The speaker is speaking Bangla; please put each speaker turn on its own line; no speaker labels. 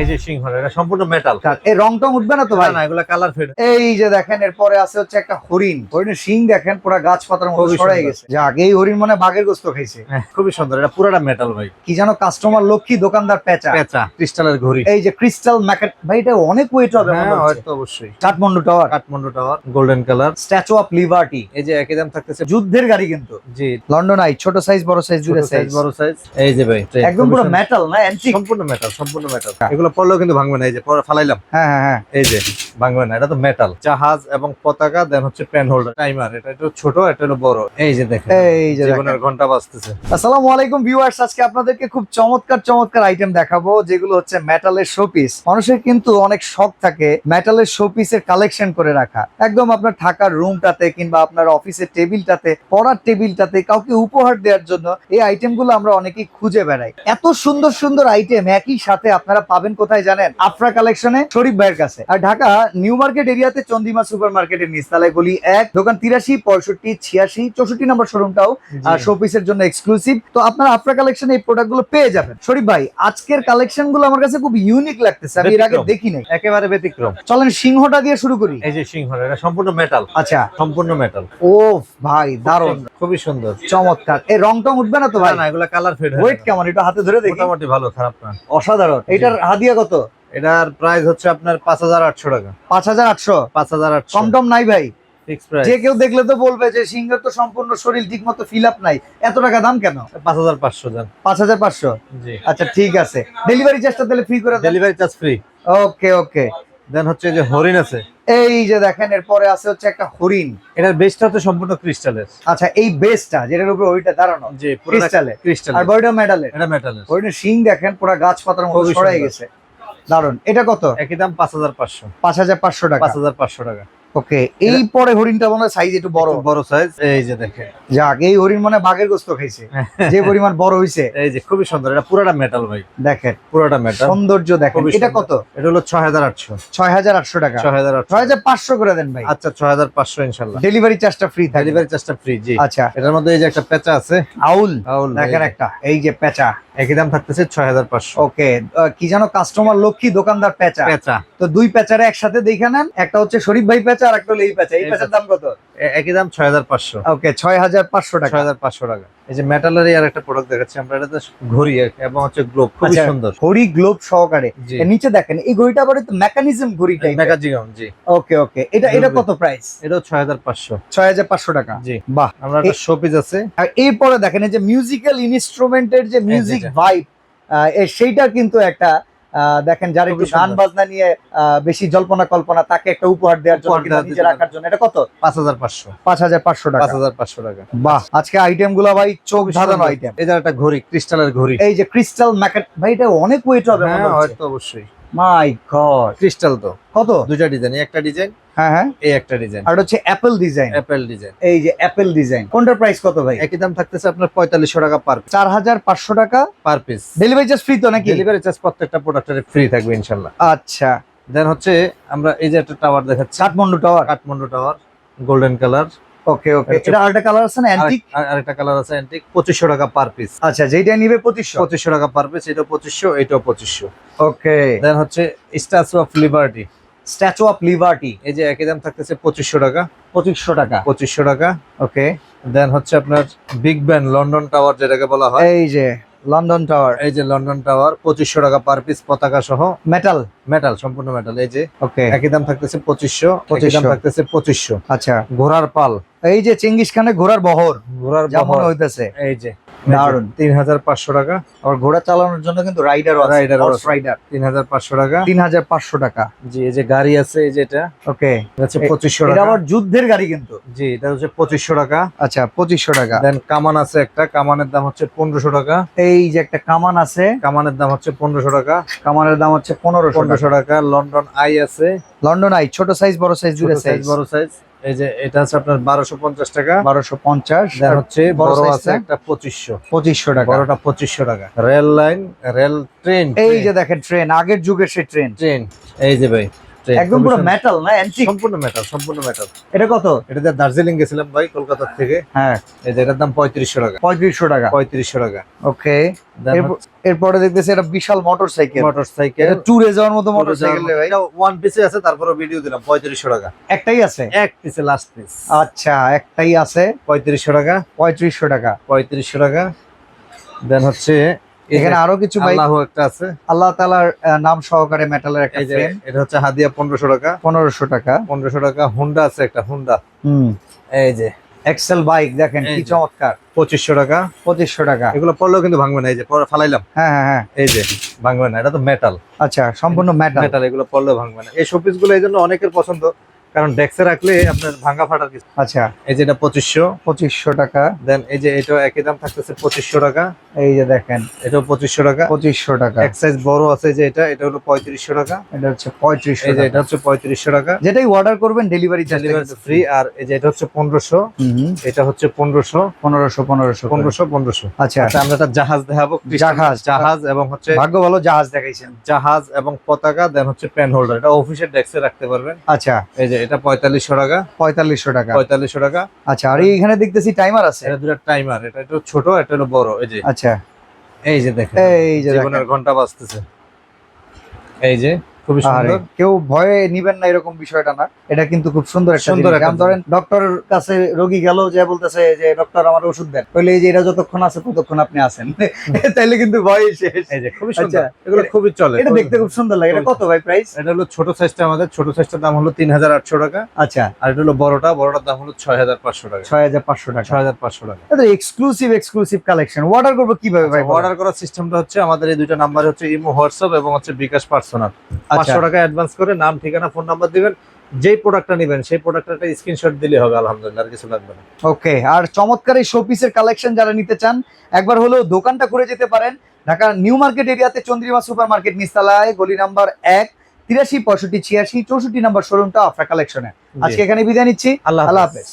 এই যে সিংহল এটা সম্পূর্ণ মেটাল
এই রং টং উঠবে না তো ভাই?
না এগুলা কালার ফেড
এই যে দেখেন এরপরে আছে হচ্ছে একটা হরিণ। হরিণের শিং দেখেন পুরো গাছ পাতার মতো
খুবই
সরাই গেছে। যাক এই হরিণ মানে বাঘের গোস্ত খাইছে।
খুবই সুন্দর। এটা পুরোটা মেটাল ভাই।
কি জানো কাস্টমার লক্ষ্মী দোকানদার পেঁচা।
পেঁচা ক্রিস্টালের ঘড়ি।
এই যে ক্রিস্টাল ম্যাকেট ভাই এটা অনেক ওয়েট হবে
হ্যাঁ হয়তো অবশ্যই।
Kathmandu tower
Kathmandu tower golden colour
Statue of Liberty
এই যে একই দাম থাকতেছে।
যুদ্ধের গাড়ি কিন্তু।
জি।
লন্ডন আই ছোট সাইজ বড় সাইজ
সাইজ
সাইজ
বড় সাইজ এই যে ভাই
একদম পুরো মেটাল না? অ্যান্টিক
সম্পূর্ণ মেটাল সম্পূর্ণ মেটাল এগুলো পড়লেও কিন্তু ভাঙবে না এই যে ফালাইলাম।
হ্যাঁ হ্যাঁ হ্যাঁ।
এই যে ভাঙবে না এটা তো মেটাল জাহাজ এবং পতাকা দেন হচ্ছে পেন হোল্ডার টাইমার এটা একটু ছোট এটা হলো বড়। এই যে দেখেন
এই যে
জীবনের ঘণ্টা বাজতেছে।
আসসালামু আলাইকুম ভিউয়ার্স আজকে আপনাদেরকে খুব চমৎকার চমৎকার আইটেম দেখাবো যেগুলো হচ্ছে মেটালের শোপিস মানুষের কিন্তু অনেক শখ থাকে মেটালের শোপিসের কালেকশন করে রাখা। একদম আপনার থাকার রুমটাতে কিংবা আপনার অফিসের টেবিলটাতে পড়ার টেবিলটাতে কাউকে উপহার দেওয়ার জন্য এই আইটেমগুলো আমরা অনেকেই খুঁজে বেড়াই। এত সুন্দর সুন্দর আইটেম একই সাথে আপনারা পাবেন কোথায় জানেন? আফরা কালেকশনে শরীফ ভাইয়ের কাছে। আর ঢাকা নিউ মার্কেট এরিয়াতে চন্দিমা সুপার মার্কেটের নিচতলায় গলি এক দোকান তিরাশি পঁয়ষট্টি ছিয়াশি চৌষট্টি নম্বর শোরুমটাও শোপিসের জন্য এক্সক্লুসিভ তো আপনারা আফরা কালেকশনে এই প্রোডাক্টগুলো পেয়ে যাবেন। শরীফ ভাই আজকের কালেকশনগুলো আমার কাছে খুব ইউনিক লাগতেছে আমি এর আগে। দেখি নাই।
একেবারে ব্যতিক্রম।
চলেন সিংহটা দিয়ে শুরু করি।
এই যে সিংহ এটা সম্পূর্ণ মেটাল
আচ্ছা।
সম্পূর্ণ মেটাল
ও ভাই দারুণ।
খুবই সুন্দর।
চমৎকার। এই রং টং উঠবে না তো ভাই?
না এগুলা কালার ফেড
ওয়েট কেমন? এটা হাতে ধরে দেখি।
মোটামুটি ভালো খারাপ না।
অসাধারণ। এটার হাদিয়া কত?
এটার প্রাইস হচ্ছে আপনার পাঁচ হাজার আটশো টাকা।
পাঁচ হাজার আটশো?
পাঁচ হাজার আটশো।
কম টম নাই ভাই। যে কেউ দেখলে তো বলবে যে সিংহের তো সম্পূর্ণ শরীর ঠিক মতো ফিল আপ নাই। এত টাকা দাম কেন?
পাঁচ হাজার পাঁচশো দাম
পাঁচ হাজার পাঁচশো? আচ্ছা ঠিক আছে। ডেলিভারি চার্জটা তাহলে ফ্রি করে
delivery charge free
okay okay
then হচ্ছে যে হরিণ আছে।
এই যে দেখেন এরপরে আছে হচ্ছে একটা হরিণ।
এটার বেসটা তো সম্পূর্ণ ক্রিস্টালের
আচ্ছা এই বেসটা যেটার উপরে ওইটা দাঁড়ানো
যে
ক্রিস্টালে
ক্রিস্টাল
আর বডিটা মেডালের
এটা মেটালের
হরিণের শিং দেখেন পুরো গাছ পাতার মতো সরাই গেছে। দারুণ এটা কত?
একই দাম পাঁচ হাজার পাঁচশো।
পাঁচ হাজার পাঁচশো টাকা।
পাঁচ হাজার পাঁচশো টাকা।
ওকে এই পরে হরিণটা মনে সাইজ একটু বড়।
বড় সাইজ এই যে দেখেন।
যাক এই হরিণ মানে বাঘের গোস্ত খাইছে। যে পরিমাণ বড় হইছে।
এই যে খুবই সুন্দর এটা পুরোটা মেটাল ভাই।
দেখেন
পুরোটা মেটাল
সৌন্দর্য দেখেন। এটা কত?
এটা হলো ছয় হাজার আটশো।
ছয় হাজার আটশো টাকা।
ছয় হাজার আটশো।
ছয় হাজার পাঁচশো করে দেন ভাই।
আচ্ছা ছয় হাজার পাঁচশো ইনশাল্লাহ।
ডেলিভারি চার্জটা ফ্রি থাকে।
ডেলিভারি চার্জটা ফ্রি জি।
আচ্ছা।
এটার মধ্যে এই যে একটা পেঁচা আছে।
আউল।
আউল
দেখেন একটা এই যে পেঁচা।
একই দাম থাকতেছে ছয় হাজার পাঁচশো।
ওকে কি জানো কাস্টমার লক্ষ্মী দোকানদার পেঁচা।
পেঁচা।
তো দুই পেঁচারে একসাথে দেখে নেন। একটা হচ্ছে শরীফ ভাই পেঁচা আর একটা হলো এই পেঁচা এই পেঁচার দাম কত?
একই দাম ছয় হাজার পাঁচশো।
ওকে ছয় হাজার পাঁচশো টাকা।
ছয় হাজার পাঁচশো টাকা। এই যে মেটালের আর একটা প্রোডাক্ট দেখাচ্ছি আমরা এটাতে ঘড়ি এবং হচ্ছে গ্লোব খুবই
আচ্ছা,
সুন্দর।
ঘড়ি গ্লোব সহকারে। নিচে দেখেন এই ঘড়িটা আবার মেকানিজম ঘড়ি টাইপ
মেগাজিগন জি।
ওকে ওকে এটা এটা কত প্রাইস
এটাও ছয় হাজার পাঁচশো।
ছয় হাজার পাঁচশো টাকা।
জি।
বাহ।
আমরা একটা শোপিস আছে।
আর এরপরে দেখেন এই যে মিউজিক্যাল ইনস্ট্রুমেন্টের যে মিউজিক। ভাইব সেইটা কিন্তু একটা দেখেন যারা একটু গান বাজনা নিয়ে আহ, বেশি জল্পনা কল্পনা তাকে একটা উপহার দেওয়ার জন্য নিজে রাখার জন্য। এটা কত?
পাঁচ হাজার পাঁচশো।
পাঁচ হাজার পাঁচশো টাকা।
পাঁচ হাজার পাঁচশো টাকা।
বাহ আজকে আইটেমগুলো ভাই চোখ ধাঁধানো আইটেম
এটা একটা ঘড়ি ক্রিস্টালের ঘড়ি।
এই যে ক্রিস্টাল ম্যাকেট ভাই এটা অনেক ওয়েট হবে
হ্যাঁ হয়তো অবশ্যই।
মাই গড।
ক্রিস্টাল তো।
কত?
দুইটা ডিজাইন একটা ডিজাইন
হ্যাঁ হ্যাঁ।
এই একটা ডিজাইন।
আর হচ্ছে অ্যাপেল ডিজাইন
অ্যাপেল ডিজাইন
এই যে অ্যাপেল ডিজাইন কোনটার প্রাইস কত ভাই?
একই দাম থাকতেছে আপনার পঁয়তাল্লিশশো টাকা পার
চার হাজার পাঁচশো টাকা?
Per piece
delivery charge free তো নাকি?
ডেলিভারি চার্জ প্রত্যেকটা প্রোডাক্টের ফ্রি থাকবে ইনশাল্লাহ।
আচ্ছা।
দেন হচ্ছে আমরা এই যে একটা টাওয়ার দেখাচ্ছি।
Kathmandu tower
Kathmandu tower golden colour
okay okay. এটা আরেকটা কালার আছে না? অ্যান্টিক
আরেকটা কালার আছে অ্যান্টিক 2500 টাকা পার পিস
আচ্ছা যেটা নিবে পঁচিশশো?
পঁচিশশো টাকা পার পিস এটা পঁচিশশো এটাও পঁচিশশো।
ওকে
দেন হচ্ছে Statue of Liberty
Statue of Liberty
এই যে একই দাম থাকতেছে পঁচিশশো টাকা।
পঁচিশশো টাকা।
পঁচিশশো টাকা।
ওকে
দেন হচ্ছে আপনার বিগ ব্যান লন্ডন টাওয়ার যেটাকে বলা হয়।
এই যে। লন্ডন টাওয়ার
এই যে লন্ডন টাওয়ার পঁচিশশো টাকা পার পিস পতাকা সহ।
মেটাল
মেটাল সম্পূর্ণ মেটাল এই যে।
ওকে
একই দাম থাকতেছে পঁচিশশো পঁচিশ দাম থাকতেছে পঁচিশশো।
আচ্ছা।
ঘোড়ার পাল।
এই যে চেঙ্গিস খানে ঘোড়ার বহর।
ঘোড়ার বহর।
হইতেছে।
এই যে।
দারুণ।
তিন হাজার পাঁচশো টাকা।
আর ঘোড়া চালানোর জন্য কিন্তু রাইডার
আছে।
রাইডার
তিন হাজার পাঁচশো টাকা।
তিন হাজার পাঁচশো টাকা।
জি এই যে গাড়ি আছে এই যেটা
ওকে।
হচ্ছে
এ-
পঁচিশশো টাকা।
আবার যুদ্ধের গাড়ি কিন্তু।
জি এটা হচ্ছে পঁচিশশো টাকা।
আচ্ছা পঁচিশশো টাকা।
দেন কামান আছে একটা। কামানের দাম হচ্ছে পনেরোশো টাকা।
এই যে একটা কামান আছে।
কামানের দাম হচ্ছে পনেরোশো টাকা।
কামানের দাম হচ্ছে পনেরোশো
পনেরোশো টাকা। লন্ডন আই আছে।
লন্ডন আই ছোট সাইজ বড় সাইজ
সাইজ
সাইজ
বড় সাইজ এই যে এটা হচ্ছে আপনার বারোশো পঞ্চাশ টাকা।
বারোশো পঞ্চাশ।
হচ্ছে
বড়
বড় আছে একটা পঁচিশশো।
পঁচিশশো টাকা।
বড়টা পঁচিশশো টাকা। রেল লাইন রেল ট্রেন
এই যে দেখেন ট্রেন আগের যুগের সেই ট্রেন।
ট্রেন এই যে ভাই।
একদম পুরো মেটাল না অ্যান্টিক
সম্পূর্ণ মেটাল সম্পূর্ণ মেটাল
এটা কত?
এটা দিয়ে দার্জিলিং গেছিলাম ভাই কলকাতা থেকে।
হ্যাঁ।
এই যে এটার দাম পঁয়ত্রিশশো টাকা।
পঁয়ত্রিশশো টাকা।
পঁয়ত্রিশশো টাকা।
ওকে। এরপরে দেখতেছি এটা বিশাল মোটর সাইকেল
মোটর সাইকেল
এটা ট্যুরে যাওয়ার মতো মোটর সাইকেল ভাই।
ওয়ান পিসে আছে তারপরে ভিডিও দিলাম পঁয়ত্রিশশো টাকা।
একটাই আছে?
এক পিসে লাস্ট পিস
আচ্ছা একটাই আছে।
পঁয়ত্রিশশো টাকা।
পঁয়ত্রিশশো টাকা।
পঁয়ত্রিশশো টাকা। দেন হচ্ছে যে
এখানে আরও কিছু
আল্লাহ একটা আছে।
আল্লাহ আহ, নাম সহকারে মেটালের একটা ফ্রেম
এটা হচ্ছে হাদিয়া পনেরোশো টাকা।
পনেরোশো টাকা।
পনেরোশো টাকা হুন্ডা আছে একটা হুন্ডা
হুম।
এই যে
এক্সেল বাইক দেখেন কি চমৎকার।
পঁচিশশো টাকা।
পঁচিশশো টাকা।
এগুলো পড়লেও কিন্তু ভাঙবে না এই যে পরে ফালাইলাম।
হ্যাঁ হ্যাঁ হ্যাঁ।
এই যে ভাঙবে না এটা তো মেটাল
আচ্ছা সম্পূর্ণ মেটাল
মেটাল এগুলো পড়লেও ভাঙবে না। এই শোপিসগুলো এই জন্য অনেকের পছন্দ। কারণ ডেক্সে রাখলে আপনার ভাঙা ফাটার কিছু
আচ্ছা।
এই যে এটা পঁচিশশো।
পঁচিশশো টাকা।
দেন এই যে এটা একই দাম থাকতেছে পঁচিশশো টাকা।
এই যে দেখেন।
এটাও পঁচিশশো টাকা।
পঁচিশশো টাকা।
এক সাইজ বড় আছে যে এটা এটা হলো পঁয়ত্রিশশো টাকা।
এটা হচ্ছে পঁয়ত্রিশশো
এই যে এটা হচ্ছে পঁয়ত্রিশশো টাকা।
যেটাই অর্ডার করবেন ডেলিভারি
ডেলিভারি ফ্রি আর এই যে এটা হচ্ছে পনেরোশো। এটা হচ্ছে পনেরোশো।
পনেরোশো পনেরোশো
পনেরোশো পনেরোশো।
আচ্ছা।
আচ্ছা আমরা একটা জাহাজ দেখাবো।
জাহাজ।
জাহাজ এবং হচ্ছে
ভাগ্য ভালো জাহাজ দেখাইছেন।
জাহাজ এবং পতাকা দেন হচ্ছে পেন হোল্ডার এটা অফিসের ডেস্কে রাখতে পারবেন।
আচ্ছা।
এই যে এটা পঁয়তাল্লিশশো টাকা।
পঁয়তাল্লিশশো টাকা।
পঁয়তাল্লিশশো টাকা।
আচ্ছা আর এইখানে দেখতেছি টাইমার আছে?
এটা দুটো টাইমার এটা একটু ছোট এটা হলো বড় এই যে।
আচ্ছা।
এই যে দেখেন
এই যে
জীবনের ঘণ্টা বাজতেছে। এই যে। খুবই সুন্দর।
কেউ ভয়ে নিবেন না এরকম বিষয়টা না। এটা কিন্তু খুব সুন্দর একটা
সুন্দর একটা
ধরেন ডক্টর কাছে রোগী গেল যে বলতেছে যে ডক্টর আমার ওষুধ দেন। বলে এই যে এটা যতক্ষণ আছে ততক্ষণ আপনি আছেন। তাইলে কিন্তু ভয় শেষ।
এই যে খুবই
আচ্ছা,
সুন্দর এগুলো খুবই চলে
এটা দেখতে খুব সুন্দর লাগে। এটা কত ভাই প্রাইস
এটা হলো ছোট সাইজটা আমাদের। ছোট সাইজটার দাম হলো তিন হাজার আটশো টাকা।
আচ্ছা।
আর এটা হলো বড়টা বড়টার দাম হলো ছয় হাজার পাঁচশো টাকা।
ছয় হাজার পাঁচশো টাকা।
ছয় হাজার পাঁচশো টাকা।
এটা এক্সক্লুসিভ এক্সক্লুসিভ কালেকশন অর্ডার করব কীভাবে ভাই?
অর্ডার করার সিস্টেমটা হচ্ছে আমাদের এই দুইটা নাম্বার হচ্ছে ইমো হোয়াটসঅ্যাপ এবং হচ্ছে বিকাশ পার্সোনাল
আচ্ছা।
পাঁচশো টাকা অ্যাডভান্স করে নাম ঠিকানা ফোন নাম্বার দিবেন। যেই প্রোডাক্টটা নেবেন সেই প্রোডাক্টটা স্ক্রিনশট দিলে হবে আলহামদুলিল্লাহ আর কিছু লাগবে না।
ওকে আর চমৎকার এই শোপিসের কালেকশন যারা নিতে চান একবার হলেও দোকানটা করে যেতে পারেন। ঢাকা নিউ মার্কেট এরিয়াতে চন্দ্রিমা সুপার মার্কেট নিস্তালায় গলি নাম্বার এক তিরাশি পঁয়ষট্টি ছিয়াশি চৌষট্টি নাম্বার শোরুমটা আফরা কালেকশনে আজকে এখানে বিদায় নিচ্ছি।
আল্লাহ
হাফেজ।